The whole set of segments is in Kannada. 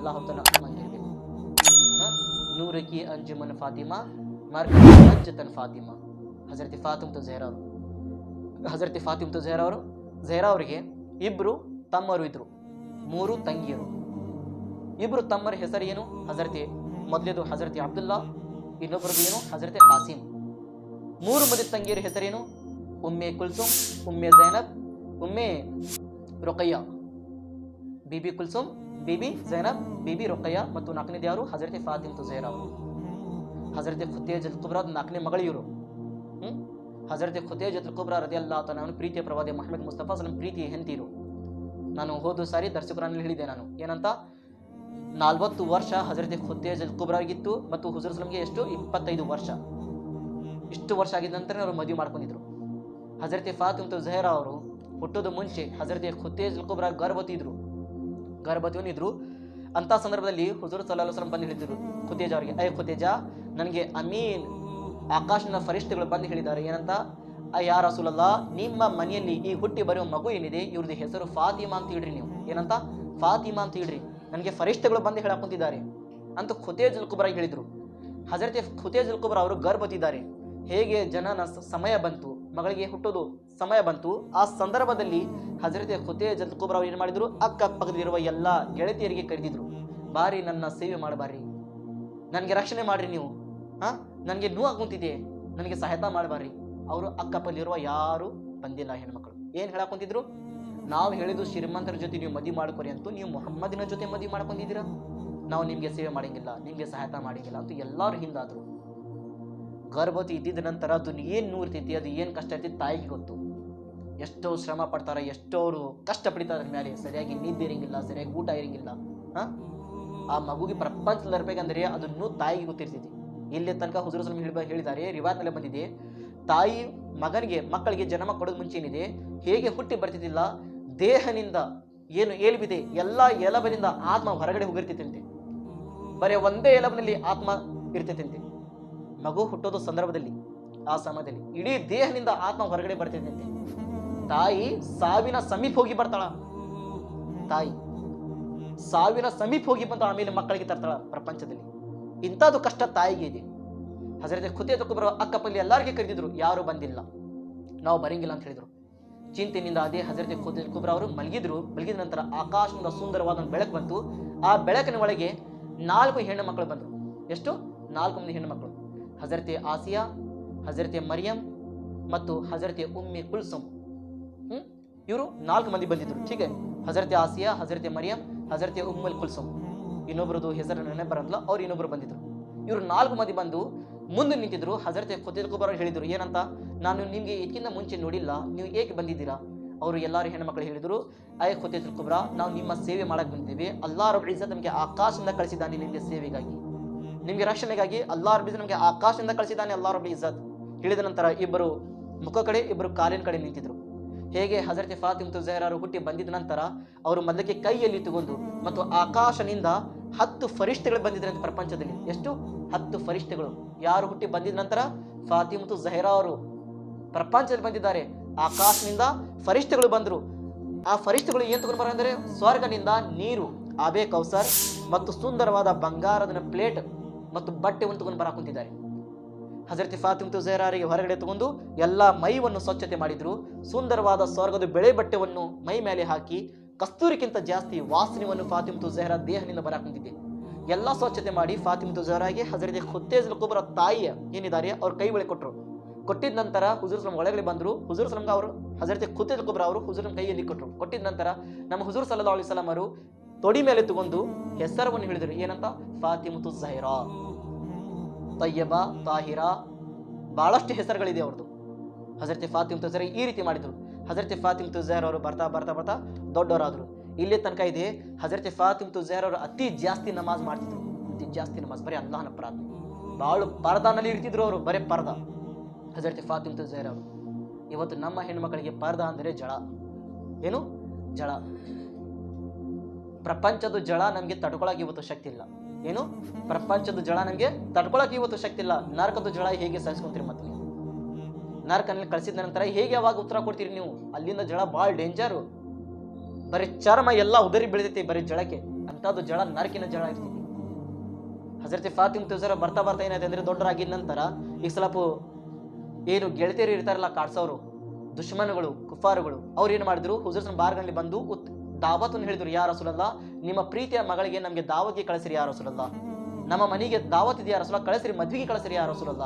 ಜಹರಾ ರದಿ ಅಲ್ಲಾಹ್ ಆಗಿರಬೇಕು ನೂರಕಿ ಅಂಜುಮನ್ ಫಾತಿಮಾ ಮಾರ್ಕಿ ಅಂಜತನ್ ಫಾತಿಮಾ ಹಜರತೆ ಫಾತಿಮ್ ತು ಜಹರಾ ಅವರು ಹಜರತೆ ಫಾತಿಮ್ ತು ಜಹರಾ ಅವರು ಜಹರಾ ಅವರಿಗೆ ಇಬ್ರು ತಮ್ಮರು ಇದ್ರು ಮೂರು ತಂಗಿಯರು ಇಬ್ರು ತಮ್ಮರ ಹೆಸರು ಏನು ಹಜರತೆ ಮೊದಲೇದು ಹಜರತೆ ಅಬ್ದುಲ್ಲಾ ಇನ್ನೊಬ್ಬರದು ಏನು ಹಜರತೆ ಕಾಸಿಂ ಮೂರು ಮಂದಿ ತಂಗಿಯರ ಹೆಸರೇನು ಉಮ್ಮೆ ಕುಲ್ಸುಮ್ ಉಮ್ಮೆ ಜೈನಬ್ ಉಮ್ಮೆ ರೊಕಯ್ಯ ಬಿಬಿ ಕುಲ್ಸುಮ್ ಬಿಬಿ ಜೈನಬ್, ಬಿಬಿ ರೊಕಯ್ಯ ಮತ್ತು ನಾಲ್ಕನೇದು ಯಾರು ಹಜರತೆ ಫಾತಿಮ್ ತುಜೈರ್ ಅವರು ಹಜರತೆ ಖುತೇಜ್ ಅಲ್ ಕುಬ್ರಾ ನಾಲ್ಕನೇ ಮಗಳು ಇವರು. ಹ್ಮ್? ಹಜರತೆ ಖುತೇಜ್ ಕುಬ್ರಾ ರದಿ ಅಲ್ಲಾ ಅವನ ಪ್ರೀತಿಯ ಪ್ರವಾದಿ ಮೊಹಮ್ಮದ್ ಮುಸ್ತಫಾ ಸಲಂ ಪ್ರೀತಿ ಹೆಂತಿರು ನಾನು ಹೋದ ಸಾರಿ ದರ್ಶಕರಲ್ಲಿ ಹೇಳಿದೆ ನಾನು. ಏನಂತ? ನಾಲ್ವತ್ತು ವರ್ಷ ಹಜರತೆ ಖುತೇಜ್ ಕುಬ್ರಾಗಿತ್ತು ಮತ್ತು ಹುಜರ್ ಸಲಂಗೆ ಎಷ್ಟು? ಇಪ್ಪತ್ತೈದು ವರ್ಷ. ಇಷ್ಟು ವರ್ಷ ಆಗಿದ ನಂತರ ಅವರು ಮದುವೆ ಮಾಡ್ಕೊಂಡಿದ್ರು. ಹಜರತೆ ಫಾತಿಮ್ ತು ಜಹರಾ ಅವರು ಹುಟ್ಟೋದು ಮುಂಚೆ ಹಜರತೆ ಖುತೇ ಜಲ್ ಕುಬ್ರಾ ಗರ್ಭವತಿ ಇದ್ರು ಗರ್ಭವತಿಯನ್ನು ಇದ್ರು ಅಂತ ಸಂದರ್ಭದಲ್ಲಿ ಹುಜೂರ್ ಸಲ್ಲಾ ಬಂದ್ ಹೇಳಿದ್ರು, ಖುತೇಜಾ ಅವರಿಗೆ ಅಯ್ಯ ಖುತೇಜಾ, ನನಗೆ ಅಮೀನ್ ಆಕಾಶನ ಫರಿಷ್ಠಗಳು ಬಂದು ಹೇಳಿದ್ದಾರೆ, ಏನಂತ? ಅಯ್ಯ ಸುಲಲ್ಲ ನಿಮ್ಮ ಮನೆಯಲ್ಲಿ ಈ ಹುಟ್ಟಿ ಬರೆಯುವ ಮಗು ಏನಿದೆ? ಇವ್ರದ್ದು ಹೆಸರು ಫಾತಿಮಾ ಅಂತ ಹೇಳ್ರಿ ನೀವು. ಏನಂತ? ಫಾತಿಮಾ ಅಂತ ಹೇಳ್ರಿ, ನನಗೆ ಫರಿಷ್ಠಗಳು ಬಂದು ಹೇಳಕ್ಕೊಂತಿದ್ದಾರೆ ಅಂತ ಖುತೇಜ್ ಅಲ್ ಹೇಳಿದರು. ಹಜರತೆ ಖುತೇಜ್ ಕುಬ್ರಾ ಅವರು ಗರ್ಭತಿದ್ದಾರೆ ಹೇಗೆ ಜನನ ಸಮಯ ಬಂತು ಮಗಳಿಗೆ ಹುಟ್ಟೋದು ಸಮಯ ಬಂತು. ಆ ಸಂದರ್ಭದಲ್ಲಿ ಹಜರತೆ ಖುತೇಜ್ ಜಲ್ಕೋಬ್ರ ಅವರು ಏನು ಮಾಡಿದ್ರು? ಅಕ್ಕಪಕ್ಕದಲ್ಲಿರುವ ಎಲ್ಲ ಗೆಳತಿಯರಿಗೆ ಕರೆದಿದ್ರು, ಬಾರಿ ನನ್ನ ಸೇವೆ ಮಾಡಬಾರಿ ನನಗೆ ರಕ್ಷಣೆ ಮಾಡ್ರಿ ನೀವು. ಹಾಂ ನನಗೆ ನೋವು ಕುಂತಿದೆ ನನಗೆ ಸಹಾಯತ ಮಾಡಬಾರ್ರಿ ಅವರು ಅಕ್ಕಪಲ್ಲಿರುವ ಯಾರು ಬಂದಿಲ್ಲ ಹೆಣ್ಮಕ್ಳು. ಏನು ಹೇಳಾಕೊಂತಿದ್ರು ನಾವು ಹೇಳಿದ್ದು ಶ್ರೀಮಂತರ ಜೊತೆ ನೀವು ಮದುವೆ ಮಾಡ್ಕೊರಿ ಅಂತೂ ನೀವು ಮೊಹಮ್ಮದಿನ ಜೊತೆ ಮದುವೆ ಮಾಡ್ಕೊಂಡಿದ್ದೀರಾ? ನಾವು ನಿಮಗೆ ಸೇವೆ ಮಾಡಂಗಿಲ್ಲ, ನಿಮಗೆ ಸಹಾಯತ ಮಾಡಂಗಿಲ್ಲ ಅಂತ ಎಲ್ಲರೂ ಹಿಂದಾದ್ರು. ಗರ್ಭವತಿ ಇದ್ದಿದ್ದ ನಂತರ ಅದನ್ನ ಏನು ನೂರ್ತೈತಿ ಅದು ಏನು ಕಷ್ಟ ಐತಿ ತಾಯಿಗೆ ಗೊತ್ತು. ಎಷ್ಟೋ ಶ್ರಮ ಪಡ್ತಾರೆ ಎಷ್ಟೋರು ಕಷ್ಟ ಪಡಿತಾರೆ ಅದ್ರ ಮೇಲೆ ಸರಿಯಾಗಿ ನಿದ್ದೆ ಇರಂಗಿಲ್ಲ, ಸರಿಯಾಗಿ ಊಟ ಇರಂಗಿಲ್ಲ, ಹಾ? ಆ ಮಗುಗೆ ಪ್ರಪಂಚದಲ್ಲಿ ಇರಬೇಕಂದ್ರೆ ಅದನ್ನು ತಾಯಿಗೆ ಗೊತ್ತಿರ್ತೈತಿ ಇಲ್ಲಿ ತನಕ ಹುಜುರ ಸ್ವಾಮಿ ಹೇಳಿ ಹೇಳಿದ್ದಾರೆ ರಿವಾತ್ನಲ್ಲೇ ಬಂದಿದೆ. ತಾಯಿ ಮಗನಿಗೆ, ಮಕ್ಕಳಿಗೆ ಜನ್ಮ ಕೊಡೋದು ಮುಂಚೆ ಏನಿದೆ? ಹೇಗೆ ಹುಟ್ಟಿ ಬರ್ತಿದ್ದಿಲ್ಲ? ದೇಹನಿಂದ ಏನು ಏಲ್ಬಿದೆ ಎಲ್ಲ ಎಲಬನಿಂದ ಆತ್ಮ ಹೊರಗಡೆ ಹೋಗಿರ್ತೈತಂತೆ ಬರೀ ಒಂದೇ ಎಲಬನಲ್ಲಿ ಆತ್ಮ ಇರ್ತೈತಂತೆ. ಮಗು ಹುಟ್ಟೋದು ಸಂದರ್ಭದಲ್ಲಿ, ಆ ಸಮಯದಲ್ಲಿ. ಇಡೀ ದೇಹದಿಂದ ಆತ್ಮ ಹೊರಗಡೆ ಬರ್ತಿದ್ದಂತೆ ತಾಯಿ ಸಾವಿನ ಸಮೀಪ ಹೋಗಿ ಬರ್ತಾಳ. ತಾಯಿ ಸಾವಿನ ಸಮೀಪ ಹೋಗಿ ಬಂದು ಆಮೇಲೆ ಮಕ್ಕಳಿಗೆ ತರ್ತಾಳ ಪ್ರಪಂಚದಲ್ಲಿ. ಇಂಥದ್ದು ಕಷ್ಟ ತಾಯಿಗೆ ಇದೆ. ಹಜರತೆ ಖುತೆ ಬರುವ ಅಕ್ಕಪಲ್ಲಿ ಎಲ್ಲರಿಗೆ ಕರೆದಿದ್ರು, ಯಾರು ಬಂದಿಲ್ಲ. ನಾವು ಬರಂಗಿಲ್ಲ ಅಂತ ಹೇಳಿದ್ರು. ಚಿಂತೆಯಿಂದ ಅದೇ ಹಜರತೆ ಖುದೆ ಕುಬ್ರ ಅವರು ಮಲಗಿದ್ರು. ಮಲಗಿದ ನಂತರ ಆಕಾಶದಿಂದ ಸುಂದರವಾದ ಬೆಳಕು ಬಂತು. ಆ ಬೆಳಕಿನ ಒಳಗೆ ನಾಲ್ಕು ಹೆಣ್ಣು ಮಕ್ಕಳು ಬಂದರು. ಎಷ್ಟು? ನಾಲ್ಕು ಮಂದಿ ಹೆಣ್ಣು ಮಕ್ಕಳು. ಹಜರತೆ ಆಸಿಯಾ, ಹಜರತೆ ಮರಿಯಂ ಮತ್ತು ಹಜರತೆ ಉಮ್ಮಿ ಕುಲ್ಸುಮ್. ಇವರು ನಾಲ್ಕು ಮಂದಿ ಬಂದಿದ್ರು, ಹೀಗೆ. ಹಜರತೆ ಆಸಿಯಾ, ಹಜರತೆ ಮರಿಯಂ, ಹಜರತೆ ಉಮ್ಮಲ್ ಕುಲ್ಸುಮ್. ಇನ್ನೊಬ್ಬರದು ಹೆಸರು ನೆನೆ ಬರಲ್ಲ ಅವ್ರು ಇನ್ನೊಬ್ರು ಬಂದಿದ್ರು. ಇವರು ನಾಲ್ಕು ಮಂದಿ ಬಂದು ಮುಂದೆ ನಿಂತಿದ್ರು, ಹಜರತೆ ಕುಬರ್ ಹೇಳಿದ್ರು, ಏನಂತ? ನಾನು ನಿಮಗೆ ಇದಕ್ಕಿಂತ ಮುಂಚೆ ನೋಡಿಲ್ಲ, ನೀವು ಏಕೆ ಬಂದಿದ್ದೀರಾ? ಅವರು ಎಲ್ಲರೂ ಹೆಣ್ಮಕ್ಳು ಹೇಳಿದ್ರು ಅಯ್ಯ ಖುತಿಲ್ ಕುಬ್ರಾ ನಾವು ನಿಮ್ಮ ಸೇವೆ ಮಾಡಕ್ ಬಂದಿದ್ದೀವಿ. ಅಲ್ಲಾರು ಇಜ್ಜತ್ ನಮಗೆ ಆಕಾಶದಿಂದ ಕಳಿಸಿದ್ದಾನೆ ನಿಮಗೆ ಸೇವೆಗಾಗಿ. ನಿಮಗೆ ರಕ್ಷಣೆಗಾಗಿ ಅಲ್ಲಾ ರಬ್ಬಿ ನಮಗೆ ಆಕಾಶದಿಂದ ಕಳಿಸಿದ್ದಾನೆ ಅಲ್ಲಾ ರಬ್ಬಿ ಇಜ್ಜತ್. ಹೇಳಿದ ನಂತರ ಇಬ್ಬರು ಮುಖ ಕಡೆ, ಇಬ್ಬರು ಕಾಲಿನ ಕಡೆ ನಿಂತಿದ್ರು. ಹೇಗೆ ಹಜರತ್ ಫಾತಿಮ್ ತುಜೈರಾರು ಹುಟ್ಟಿ ಬಂದಿದ ನಂತರ ಅವರು ಮೊದಲಿಗೆ ಕೈಯಲ್ಲಿ ತಗೊಂಡು ಮತ್ತು ಆಕಾಶನಿಂದ ಹತ್ತು ಫರಿಷ್ಠೆಗಳು ಬಂದಿದ್ರೆ ಅಂತ ಪ್ರಪಂಚದಲ್ಲಿ. ಎಷ್ಟು? ಹತ್ತು ಫರಿಷ್ಠೆಗಳು. ಯಾರು ಹುಟ್ಟಿ ಬಂದಿದ ನಂತರ? ಫಾತಿಮ್ ತು ಜಹರಾ ಅವರು ಪ್ರಪಂಚದಲ್ಲಿ ಬಂದಿದ್ದಾರೆ. ಆಕಾಶನಿಂದ ಫರಿಷ್ಠೆಗಳು ಬಂದರು. ಆ ಫರಿಷ್ಠಗಳು ಏನು ತಗೊಂಡು ಬರ ಅಂದರೆ ಸ್ವರ್ಗನಿಂದ ನೀರು, ಆಬೆ ಕೌಸರ್ ಮತ್ತು ಸುಂದರವಾದ ಬಂಗಾರದ ಪ್ಲೇಟ್ ಮತ್ತು ಬಟ್ಟೆವನ್ನು ತಗೊಂಡು ಬರ ಕುಂತಿದ್ದಾರೆ. ಹಜರತಿ ಫಾತಿಮ್ ತುಜೈರಾರಿಗೆ ಹೊರಗಡೆ ತಗೊಂಡು ಎಲ್ಲ ಮೈವನ್ನು ಸ್ವಚ್ಛತೆ ಮಾಡಿದ್ರು. ಸುಂದರವಾದ ಸ್ವರ್ಗದ ಬೆಳೆ ಬಟ್ಟೆವನ್ನು ಮೈ ಮೇಲೆ ಹಾಕಿ ಕಸ್ತೂರಿಗಿಂತ ಜಾಸ್ತಿ ವಾಸನೆಯನ್ನು ಫಾತಿಮ್ ತುಜೈರಾ ದೇಹದಿಂದ ಬರಾಕುಂತಿದೆ ಎಲ್ಲ ಸ್ವಚ್ಛತೆ ಮಾಡಿ ಫಾತಿಮ್ ತುಜೈರಾಗೆ ಹಜರತಿ ಖುತ್ತೇಜ್ ಕುಬರ ತಾಯಿಯ ಏನಿದ್ದಾರೆ ಅವ್ರ ಕೈ ಬಳಿ ಕೊಟ್ಟರು ಕೊಟ್ಟಿದ ನಂತರ ಹುಜೂರ್ ಸಲಂ ಒಳಗಡೆ ಬಂದರು. ಹುಜೂರ್ ಸಲಂಗ ಅವರು ಹಜರತಿ ಖುತ್ತೇಜ್ ಕುಬ್ರ ಅವರು ಹುಜೂರ್ ಕೈಯಲ್ಲಿ ಕೊಟ್ಟರು ಕೊಟ್ಟಿದ ನಂತರ ನಮ್ಮ ಹುಜೂರ್ ಸಲ್ಲಾ ಅಲಿ ಅವರು ತೊಡಿ ಮೇಲೆ ತಗೊಂಡು ಹೆಸರವನ್ನು ಹೇಳಿದರು. ಏನಂತ? ಫಾತಿಮತು ತುಜೈರಾ ತಯ್ಯಬ, ತಾಹಿರಾ, ಬಹಳಷ್ಟು ಹೆಸರುಗಳಿದೆ ಅವ್ರದ್ದು. ಹಜರತೆ ಫಾತಿಮ್ ತುಜರ್ ಈ ರೀತಿ ಮಾಡಿದ್ರು. ಹಜರತೆ ಫಾತಿಮ್ ತುಜರ್ ಅವರು ಬರ್ತಾ ಬರ್ತಾ ಬರ್ತಾ ದೊಡ್ಡವರಾದರು. ಇಲ್ಲಿ ತನಕ ಇದೆ, ಹಜರತೆ ಫಾತಿಮ್ ತುಜರ್ ಅವರು ಅತಿ ಜಾಸ್ತಿ ನಮಾಜ್ ಮಾಡ್ತಿದ್ರು. ಅತಿ ಜಾಸ್ತಿ ನಮಾಜ್, ಬರೀ ಅಲ್ಲಾಹನ ಪ್ರಾರ್ಥನೆ. ಬಹಳ ಪರ್ದಾನಲ್ಲಿ ಇರ್ತಿದ್ರು ಅವರು, ಬರೇ ಪರ್ದ. ಹಜರತೆ ಫಾತಿಮ್ ತುಜರ್ ಅವರು. ಇವತ್ತು ನಮ್ಮ ಹೆಣ್ಮಕ್ಳಿಗೆ ಪರ್ದ ಅಂದರೆ ಜಳ. ಏನು? ಜಳ. ಪ್ರಪಂಚದ ಜಳ ನಮಗೆ ತಡ್ಕೊಳಕ್ಕೆ ಇವತ್ತು ಶಕ್ತಿ ಇಲ್ಲ. ಏನು? ಪ್ರಪಂಚದ ಜಳ ನಮಗೆ ತಡ್ಕೊಳಕ್ಕೆ ಇವತ್ತು ಶಕ್ತಿ ಇಲ್ಲ. ನರಕದ ಜಳ ಹೇಗೆ ಸಹಿಸ್ಕೊಂತೀರಿ ಮತ್ತೆ ನೀವು? ನರಕನಲ್ಲಿ ಕಳಿಸಿದ ನಂತರ ಹೇಗೆ ಯಾವಾಗ ಉತ್ತರ ಕೊಡ್ತೀರಿ ನೀವು? ಅಲ್ಲಿಂದ ಜಳ ಭಾಳ ಡೇಂಜರು ಬರೀ ಚರ್ಮ ಎಲ್ಲ ಉದರಿ ಬೆಳೆದೈತಿ ಬರೀ ಜಳಕ್ಕೆ. ಅಂಥದ್ದು ಜಳ ನರಕಿನ ಜಳ ಇರ್ತೈತಿ ಹಜರತಿ ಫಾತಿಮ್ ತುಜರ ಬರ್ತಾ ಬರ್ತಾ ಏನಾಯ್ತು ಅಂದ್ರೆ ದೊಡ್ಡರಾಗಿದ ನಂತರ ಈಗ ಸ್ವಲ್ಪ ಏನು ಗೆಳತಿಯರು ಇರ್ತಾರಲ್ಲ ಕಾಡ್ಸೋರು, ದುಶ್ಮನಗಳು, ಕುಫಾರುಗಳು, ಅವ್ರು ಏನು ಮಾಡಿದ್ರು? ಹುಜರ್ಸನ್ ಬಾರ್ಗಲ್ಲಿ ಬಂದು ಉತ್ ದಾವತನ್ನು ಹೇಳಿದ್ರು ಯಾರ ಸುಲಲ್ಲ ನಿಮ್ಮ ಪ್ರೀತಿಯ ಮಗಳಿಗೆ ನಮಗೆ ದಾವತ್ಗೆ ಕಳಿಸಿರಿ ಯಾರ ಸುಲಲ್ಲ ನಮ್ಮ ಮನೆಗೆ ದಾವತ್ ಇದೆಯಾ ರಸೂಲ ಕಳಿಸ್ರಿ, ಮದ್ವಿಗೆ ಕಳಿಸ್ರಿ ಯಾರ ಸುಲಲ್ಲ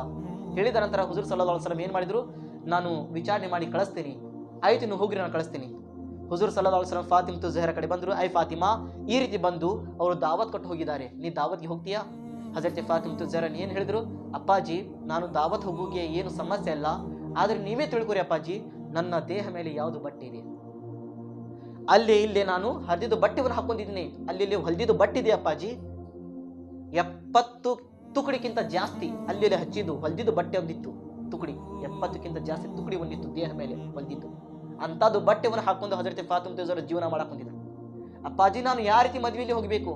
ಹೇಳಿದ ನಂತರ ಹುಜೂರ್ ಸಲ್ಲಾ ಸಲಂ ಏನು ಮಾಡಿದ್ರು? ನಾನು ವಿಚಾರಣೆ ಮಾಡಿ ಕಳಿಸ್ತೀನಿ. ಆಯ್ತು ನೀವು ಹೋಗ್ರಿ, ನಾನು ಕಳಿಸ್ತೀನಿ. ಹುಜೂರ್ ಸಲ್ಲಾ ಸಲಂ ಫಾತಿಮ್ ತುಜಹರ ಕಡೆ ಬಂದರು. ಐ ಫಾತಿಮಾ, ಈ ರೀತಿ ಬಂದು ಅವರು ದಾವತ್ ಕೊಟ್ಟು ಹೋಗಿದ್ದಾರೆ. ನೀ ದಾವತ್ಗೆ ಹೋಗ್ತೀಯಾ? ಹಜರತ್ ಫಾತಿಮ್ ತುಜಹರನ್ ಏನು ಹೇಳಿದ್ರು? ಅಪ್ಪಾಜಿ, ನಾನು ದಾವತ್ ಹೋಗೋಕೆ ಏನು ಸಮಸ್ಯೆ ಇಲ್ಲ. ಆದರೆ ನೀವೇ ತಿಳ್ಕೊರಿ ಅಪ್ಪಾಜಿ, ನನ್ನ ದೇಹ ಮೇಲೆ ಯಾವುದು ಬಟ್ಟೆ ಇದೆ? ಅಲ್ಲಿ ಇಲ್ಲಿ ನಾನು ಹರಿದಿದ್ದು ಬಟ್ಟೆವನ್ನು ಹಾಕೊಂಡಿದ್ದೀನಿ ಅಲ್ಲಿ ಇಲ್ಲಿ ಹೊಲಿದಿದ್ದು ಬಟ್ಟೆ ಇದೆ ಅಪ್ಪಾಜಿ. ಎಪ್ಪತ್ತು ತುಕಡಿಗಿಂತ ಜಾಸ್ತಿ ಅಲ್ಲಿ ಹಚ್ಚಿದ್ದು, ಹೊಲಿದಿದ್ದು ಬಟ್ಟೆ ಒಂದಿತ್ತು, ತುಕಡಿ. ಎಪ್ಪತ್ತಕ್ಕಿಂತ ಜಾಸ್ತಿ ತುಕಡಿ ಒಂದಿತ್ತು ದೇಹ ಮೇಲೆ ಹೊಲಿದಿದ್ದು. ಅಂಥದ್ದು ಬಟ್ಟೆವನ್ನು ಹಾಕೊಂಡು ಹಜರತ್ ಫಾತಿಮ್ ತೇಜರ ಜೀವನ ಮಾಡಕ್ ಹೊಂದಿದ್ರು ಅಪ್ಪಾಜಿ, ನಾನು ಯಾವ ರೀತಿ ಮದುವೆಯಲ್ಲಿ ಹೋಗಬೇಕು?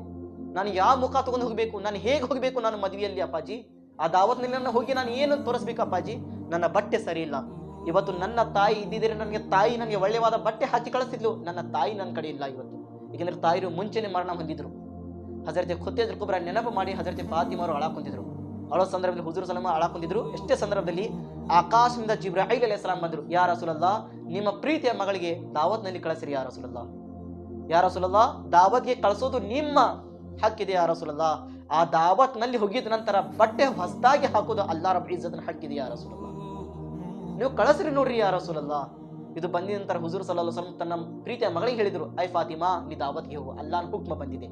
ನಾನು ಯಾವ ಮುಖ ತಗೊಂಡು ಹೋಗಬೇಕು? ನಾನು ಹೇಗೆ ಹೋಗಬೇಕು ನಾನು ಮದುವೆಯಲ್ಲಿ ಅಪ್ಪಾಜಿ? ಆ ದಾವತ್ನಲ್ಲಿ ಹೋಗಿ ನಾನು ಏನು ತೋರಿಸ್ಬೇಕು ಅಪ್ಪಾಜಿ? ನನ್ನ ಬಟ್ಟೆ ಸರಿ ಇಲ್ಲ. ಇವತ್ತು ನನ್ನ ತಾಯಿ ಇದ್ದಿದ್ರೆ ನನಗೆ ತಾಯಿ ನನಗೆ ಒಳ್ಳೆಯವಾದ ಬಟ್ಟೆ ಹಾಕಿ ಕಳಿಸ್ತಿದ್ಲು. ನನ್ನ ತಾಯಿ ನನ್ನ ಕಡೆ ಇಲ್ಲ ಇವತ್ತು. ಏಕೆಂದ್ರೆ ತಾಯಿರು ಮುಂಚೆನೆ ಮರಣ ಹೊಂದಿದ್ರು. ಹಜರತೆ ಖುತ್ತೇದ್ರ ಕುಬ್ರ ನೆನಪು ಮಾಡಿ ಹಜರತೆ ಫಾತಿಮಾರು ಅಳಾಕೊಂತಿದ್ರು ಅಳೋ ಸಂದರ್ಭದಲ್ಲಿ ಹುಜೂರ್ ಸಲಮ ಅಳಾಕೊಂತಿದ್ರು ಎಷ್ಟೇ ಸಂದರ್ಭದಲ್ಲಿ ಆಕಾಶದಿಂದ ಜಿಬ್ರಾಹಿಲ್ ಅಲೈಹಿ ಸಲಾಂ ಬಂದ್ರು. ಯಾರ ಸುಲಲ್ಲ ನಿಮ್ಮ ಪ್ರೀತಿಯ ಮಗಳಿಗೆ ದಾವತ್ನಲ್ಲಿ ಕಳಿಸಿರಿ ಯಾರ ಸುಲಲ್ಲ ಯಾರ ಸುಲಲ್ಲ ದಾವತ್ಗೆ ಕಳಿಸೋದು ನಿಮ್ಮ ಹಕ್ಕಿದೆ ಯಾರ ಸುಲಲ್ಲ ಆ ದಾವತ್ನಲ್ಲಿ ಹೋಗಿದ ನಂತರ ಬಟ್ಟೆ ಹೊಸದಾಗಿ ಹಾಕೋದು ಅಲ್ಲಾರ ಇಜ್ಜತ್ನ ಹಕ್ಕಿದೆ ಯಾರ ರಸೂಲಲ್ಲ ನೀವು ಕಳಿಸ್ರಿ ನೋಡ್ರಿ ಯಾರ ಸುಲಲ್ಲ ಇದು ಬಂದಿದ ನಂತರ ಹುಜೂರ್ ಸಲ್ಲಲ್ಲ ಸಲಂ ತನ್ನ ಪ್ರೀತಿಯ ಮಗಳಿಗೆ ಹೇಳಿದರು, ಐ ಫಾತಿಮಾ, ನೀ ದಾವತ್ಗೆ ಹೋಗು ಅಲ್ಲಾನ್ ಹುಕ್ಮ ಬಂದಿದೆ.